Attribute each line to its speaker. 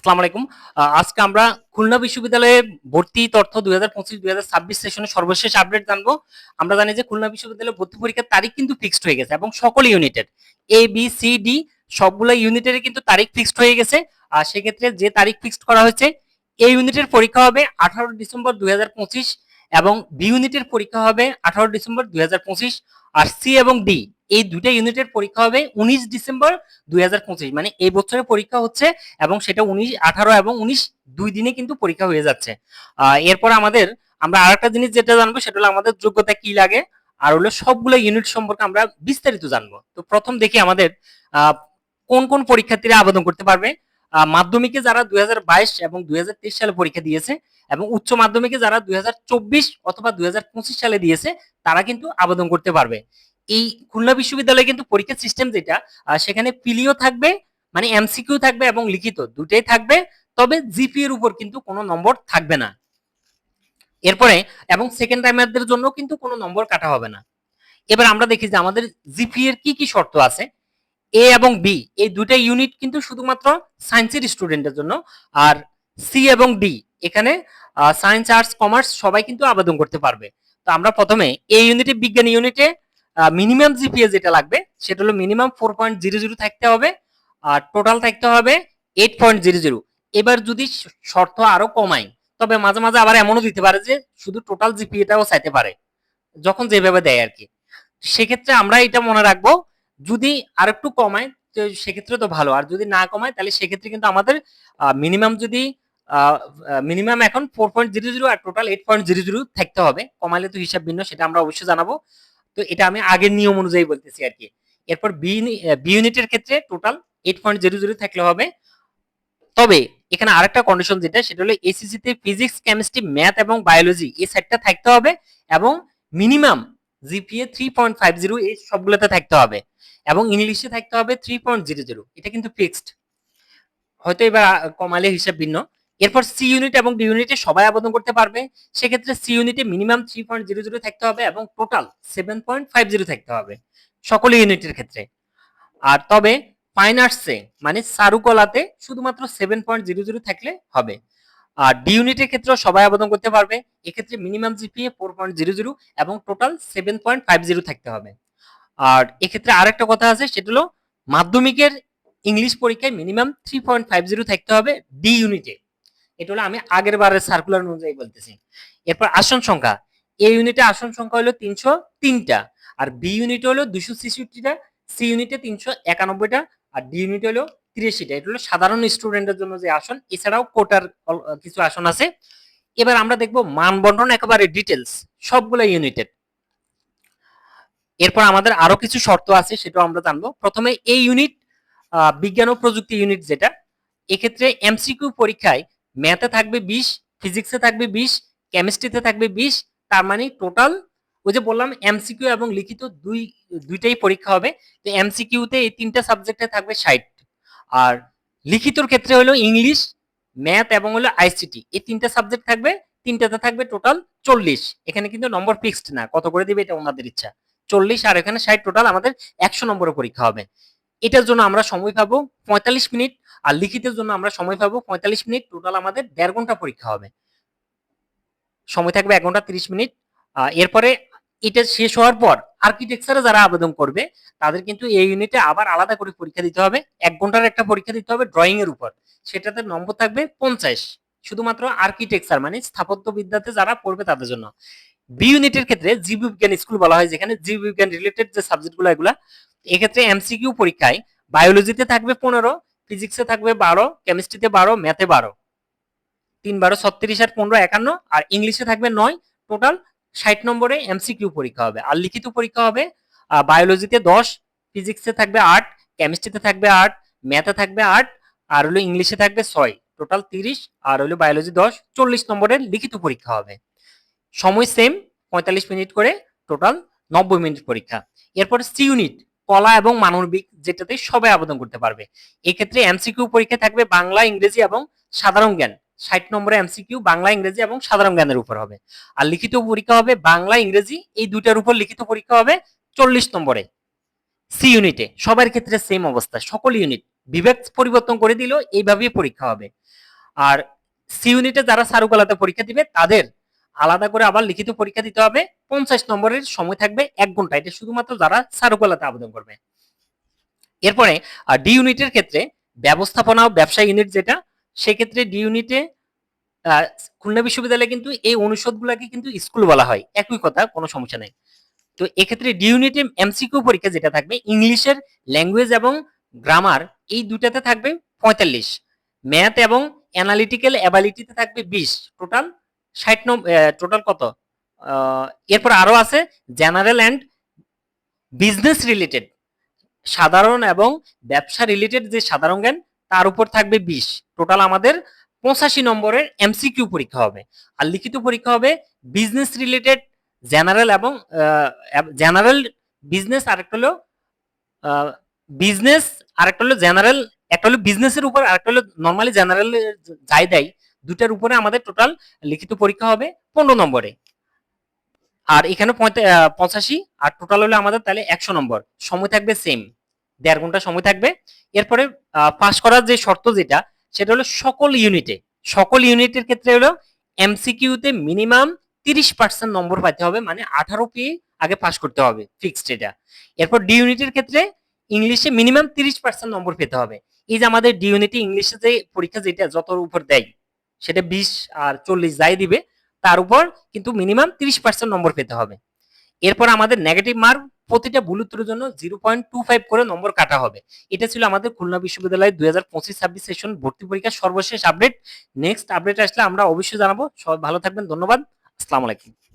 Speaker 1: আসসালামু আলাইকুম। আজকে আমরা খুলনা বিশ্ববিদ্যালয়ে ভর্তি তথ্য দুই হাজার পঁচিশ, দুই হাজার ছাব্বিশ সেশনের সর্বশেষ আপডেট জানব। আমরা জানি যে খুলনা বিশ্ববিদ্যালয়ে ভর্তি পরীক্ষার তারিখ কিন্তু ফিক্সড হয়ে গেছে এবং সকল ইউনিটের এ বি সি ডি সবগুলো ইউনিটের কিন্তু তারিখ ফিক্সড হয়ে গেছে। আর সেক্ষেত্রে যে তারিখ ফিক্সড করা হয়েছে এই ইউনিটের পরীক্ষা হবে আঠারো ডিসেম্বর দুই হাজার পঁচিশ এবং বি ইউনিটের পরীক্ষা হবে আঠারো ডিসেম্বর দুই হাজার পঁচিশ। আর সি এবং ডি এই দুইটা ইউনিটের পরীক্ষা হবে উনিশ ডিসেম্বর দুই হাজার পঁচিশ। মানে এই বছরের পরীক্ষা হচ্ছে এবং সেটা উনিশ, আঠারো এবং উনিশ দুই দিনে কিন্তু পরীক্ষা হয়ে যাচ্ছে। এরপর আমাদের আমরা আরেকটা জিনিস যেটা জানব, সেটা হলো আমাদের যোগ্যতা কি লাগে, আর হলো সবগুলো ইউনিট সম্পর্কে আমরা বিস্তারিত জানব। তো প্রথম দেখি আমাদের কোন কোন পরীক্ষার্থীরা আবেদন করতে পারবে। মাধ্যমিকে যারা দুই হাজার বাইশ এবং দুই হাজার তেইশ সালে পরীক্ষা দিয়েছে এবং উচ্চ মাধ্যমিকে যারা দুই হাজার চব্বিশ অথবা দুই হাজার পঁচিশ সালে দিয়েছে, তারা কিন্তু আবেদন করতে পারবে। এই খুলনা বিশ্ববিদ্যালয়ে কিন্তু পরীক্ষার সিস্টেম যেটা সেখানে পিলিও থাকবে মানে এমসিকিউ থাকবে এবং লিখিত দুটাই থাকবে, তবে জিপি এর উপর কিন্তু কোনো নম্বর থাকবে না। এরপরে, এবং সেকেন্ড টাইমারদের জন্য কিন্তু কোনো নম্বর কাটা হবে না। এবার আমরা দেখি যে আমাদের জিপি এর কি কি শর্ত আছে। এ এবং বি এই দুইটা ইউনিট কিন্তু শুধুমাত্র সায়েন্সের স্টুডেন্টের জন্য, আর সি এবং ডি এখানে সায়েন্স আর্টস কমার্স সবাই কিন্তু আবেদন করতে পারবে। তো আমরা প্রথমে এই ইউনিটে বিজ্ঞান ইউনিটে মিনিমাম জিপিএ যেটা লাগবে, সেটা হলো minimum four point zero zero থাকতে হবে, আর টোটাল থাকতে হবে এইট পয়েন্ট জিরো জিরো এবার যদি শর্ত আরও কমাই, তবে মাঝে মাঝে আবার এমনও দিতে পারে যে শুধু টোটাল জিপিএটাও চাইতে পারে, যখন যেভাবে দেয় আর কি। সেক্ষেত্রে আমরা এটা মনে রাখব, যদি আর একটু কমায়, তো সেক্ষেত্রে তো ভালো, আর যদি না কমায়, তাহলে সেক্ষেত্রে কিন্তু আমাদের মিনিমাম যদি মিনিমাম এখন ফোর পয়েন্ট জিরো জিরো আর total eight point zero zero থাকতে হবে কমালে তো হিসাব ভিন্ন, সেটা আমরা অবশ্যই জানাব। তো এটা আমি আগের নিয়ম অনুযায়ী বলতেছি আর কি। এরপর বি বি ইউনিটের ক্ষেত্রে total eight point zero zero থাকলে হবে। তবে এখানে আরেকটা কন্ডিশন যেটা, সেটা হলো এসিসি তে ফিজিক্স কেমিস্ট্রি ম্যাথ এবং বায়োলজি এই সেটটা থাকতে হবে এবং minimum GPA three point five zero এই সবগুলোতে থাকতে হবে এবং ইংলিশে থাকতে হবে থ্রি পয়েন্ট জিরো জিরো এটা কিন্তু ফিক্সড হয়তো এবার কমালে হিসাব ভিন্ন। এরপর সি ইউনিট এবং ডি ইউনিটে সবাই আবেদন করতে পারবে। সেক্ষেত্রে সি ইউনিটে minimum three point zero zero থাকতে হবে এবং total seven point five zero থাকতে হবে সকল ইউনিটের ক্ষেত্রে। আর তবে ফাইন আর্টসে মানে সারুকলাতে শুধুমাত্র সেভেন পয়েন্ট জিরো জিরো থাকলে হবে। আর ডি ইউনিটের ক্ষেত্রেও সবাই আবেদন করতে পারবে। এক্ষেত্রে minimum GPA four point zero zero এবং total seven point five zero থাকতে হবে। আর এক্ষেত্রে আরেকটা কথা আছে, সেটা হলো মাধ্যমিকের ইংলিশ পরীক্ষায় minimum three point five zero থাকতে হবে ডি ইউনিটে এটা হলো আমি আগের বারের সার্কুলার অনুযায়ী বলতেছি। এরপর আসন সংখ্যা। এ ইউনিটে আসন সংখ্যা হলো তিনশো তিনটা, আর বি ইউনিটে হলো দুশো ছেষট্টিটা সি ইউনিটে তিনশো একানব্বইটা, আর ডি ইউনিটে হলো তিরাশিটা। এটা হলো সাধারণ স্টুডেন্টের জন্য যে আসন, এছাড়াও কোটার কিছু আসন আছে। এবার আমরা দেখব মানবন্টন একেবারে ডিটেলস সবগুলো ইউনিটেড এরপর আমাদের আরও কিছু শর্ত আছে, সেটাও আমরা জানব। প্রথমে এই ইউনিট বিজ্ঞান ও প্রযুক্তি ইউনিট যেটা, এক্ষেত্রে এমসিকিউ পরীক্ষায় ম্যাথে থাকবে বিশ, ফিজিক্সে থাকবে বিশ, কেমিস্ট্রিতে থাকবে বিশ, তার মানে টোটাল ওই যে বললাম এমসিকিউ এবং লিখিত দুই, দুইটাই পরীক্ষা হবে। তো এমসিকিউতে এই তিনটা সাবজেক্টে থাকবে ষাট। আর লিখিতর ক্ষেত্রে হলো ইংলিশ, ম্যাথ এবং হলো আইসিটি। এই তিনটা সাবজেক্ট থাকবে, তিনটাতে থাকবে টোটাল চল্লিশ। এখানে কিন্তু নম্বর ফিক্সড না, কত করে দিবে এটা ওনাদের ইচ্ছা। চল্লিশ আর এখানে ষাট টোটাল আমাদের একশো নম্বরের পরীক্ষা হবে। এটার জন্য আমরা সময় পাবো পঁয়তাল্লিশ মিনিট আর লিখিতের জন্য আমরা সময় পাবো পঁয়তাল্লিশ মিনিট। টোটাল আমাদের দেড় ঘণ্টা পরীক্ষা হবে। সময় থাকবে এক ঘণ্টা তিরিশ মিনিট। এরপরে এটা শেষ হওয়ার পর আর্কিটেকচারে যারা আবেদন করবে, তাদের কিন্তু এই ইউনিটে আবার আলাদা করে পরীক্ষা দিতে হবে। এক ঘণ্টার একটা পরীক্ষা দিতে হবে ড্রয়িং এর উপর। সেটাতে নম্বর থাকবে পঞ্চাশ। শুধুমাত্র আর্কিটেকচার মানে স্থাপত্যবিদ্যাতে যারা পড়বে তাদের জন্য। বি ইউনিটের ক্ষেত্রে জীববিজ্ঞান স্কুল বলা হয়, যেখানে জীববিজ্ঞান রিলেটেড যে সাবজেক্টগুলো এগুলা, এক্ষেত্রে এমসিকিউ পরীক্ষায় বায়োলজিতে থাকবে পনেরো ফিজিক্সে থাকবে বারো কেমিস্ট্রিতে বারো ম্যাথে বারো। তিন বারো, ছত্রিশ আর পনেরো, একান্ন, আর ইংলিশে থাকবে নয় টোটাল ষাট নম্বরে এমসিকিউ পরীক্ষা হবে। আর লিখিত পরীক্ষা হবে বায়োলজিতে দশ ফিজিক্সে থাকবে আট কেমিস্ট্রিতে থাকবে আট ম্যাথে থাকবে আট, আর হলো ইংলিশে থাকবে ছয় টোটাল তিরিশ, আর হলো বায়োলজি দশ, চল্লিশ নম্বরের লিখিত পরীক্ষা হবে। সময় সেম পঁয়তাল্লিশ মিনিট করে টোটাল নব্বই মিনিট পরীক্ষা। এরপর সি ইউনিট কলা এবং মানবিক, যেটাতে সবাই আবেদন করতে পারবে। এক্ষেত্রে এমসিকিউ পরীক্ষা থাকবে বাংলা, ইংরেজি এবং সাধারণ জ্ঞান। ষাট নম্বরে এমসিকিউ বাংলা, ইংরেজি এবং সাধারণ জ্ঞানের উপর হবে। আর লিখিত পরীক্ষা হবে বাংলা, ইংরেজি, এই দুইটার উপর লিখিত পরীক্ষা হবে চল্লিশ নম্বরে। সি ইউনিটে সবার ক্ষেত্রে সেম অবস্থা। সকল ইউনিট বিভাগ পরিবর্তন করে দিল এইভাবেই পরীক্ষা হবে। আর সি ইউনিটে যারা চারুকলাতে পরীক্ষা দিবে, তাদের আলাদা করে আবার লিখিত পরীক্ষা দিতে হবে। পঞ্চাশ নম্বরের সময় থাকবে এক ঘণ্টা। এটা শুধুমাত্র যারা চারুকলাতে আবেদন করবে। এরপরে ডি ইউনিটের ক্ষেত্রে ব্যবস্থাপনা ও ব্যবসা ইউনিট যেটা, সেক্ষেত্রে ডি ইউনিটে খুলনা বিশ্ববিদ্যালয়ে কিন্তু এই অনুষদগুলোকে কিন্তু স্কুল বলা হয়। একই কথা, কোনো সমস্যা নেই। তো এক্ষেত্রে ডি ইউনিটে এমসিকিউ পরীক্ষা যেটা থাকবে, ইংলিশের ল্যাঙ্গুয়েজ এবং গ্রামার এই দুটাতে থাকবে পঁয়তাল্লিশ। ম্যাথ এবং অ্যানালিটিক্যাল অ্যাবিলিটিতে থাকবে বিশ। টোটাল ষাট নম্বর টোটাল কত? এরপর আরও আছে জেনারেল অ্যান্ড বিজনেস রিলেটেড সাধারণ এবং ব্যবসা রিলেটেড যে সাধারণ জ্ঞান, তার উপর থাকবে বিশ। টোটাল আমাদের পঁচাশি নম্বরের এমসিকিউ পরীক্ষা হবে। আর লিখিত পরীক্ষা হবে বিজনেস রিলেটেড জেনারেল এবং জেনারেল বিজনেস আরেকটা হলো বিজনেস আরেকটা হলো জেনারেল একটা হলো বিজনেসের উপর, আরেকটা হলো নর্মালি জেনারেল যাই দেয় দুটার উপরে আমাদের টোটাল লিখিত পরীক্ষা হবে পনেরো নম্বরে। আর এখানে পঁচাশি, আর টোটাল হলো আমাদের তাহলে একশো নম্বর। সময় থাকবে সেম দেড় ঘণ্টা সময় থাকবে। এরপরে পাস করার যে শর্ত যেটা, সেটা হলো সকল ইউনিটে সকল ইউনিটের ক্ষেত্রে হলো এমসিকিউতে মিনিমাম তিরিশ পার্সেন্ট নম্বর পাইতে হবে মানে আঠারো পেয়ে আগে পাস করতে হবে ফিক্সড এটা। এরপর ডি ইউনিটের ক্ষেত্রে ইংলিশে মিনিমাম তিরিশ পার্সেন্ট নম্বর পেতে হবে। এই যে আমাদের ডি ইউনিটে ইংলিশে যে পরীক্ষা যেটা যত উপর দেয় সেটা বিশ আর চল্লিশ যাই দিবে, তার উপর কিন্তু মিনিমাম তিরিশ পার্সেন্ট নম্বর পেতে হবে। এরপর আমাদের নেগেটিভ মার্ক প্রতিটা ভুল উত্তরের জন্য জিরো পয়েন্ট টু ফাইভ করে নম্বর কাটা হবে। এটা ছিল আমাদের খুলনা বিশ্ববিদ্যালয়ের দুই হাজার পঁচিশ ছাব্বিশ সেশন ভর্তি পরীক্ষার সর্বশেষ আপডেট নেক্সট আপডেট আসলে আমরা অবশ্যই জানাব। সবাই ভালো থাকবেন, ধন্যবাদ। আসসালামু আলাইকুম।